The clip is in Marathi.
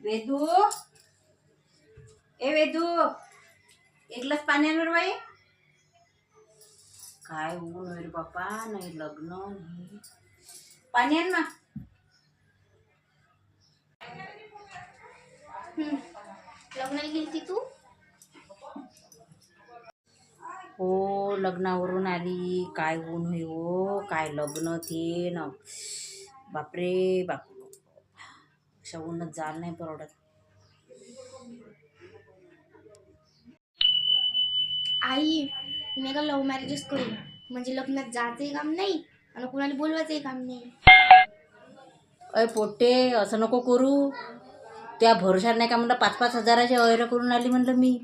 वेदू. ए वेदू एक ग्लास पाणी आण बरं बाई. काय ऊन रे बापा नाही लग्न नाही. पाणी आण ना. लग्नाला गेलती तू? हो लग्नावरून आली. काय ऊन होई हो काय लग्न ते न बापरे बाप. अशा ऊनच जाल नाही परवडत. आई मी का लव्ह मॅरेजच करू? म्हणजे लग्नात जायचंही काम नाही आणि कुणाला बोलवायचंही काम नाही. अय पोट्टे असं नको करू. त्या भरोशावर नाही का म्हणलं पाच पाच हजाराचे ऐर करून आली म्हणलं मी.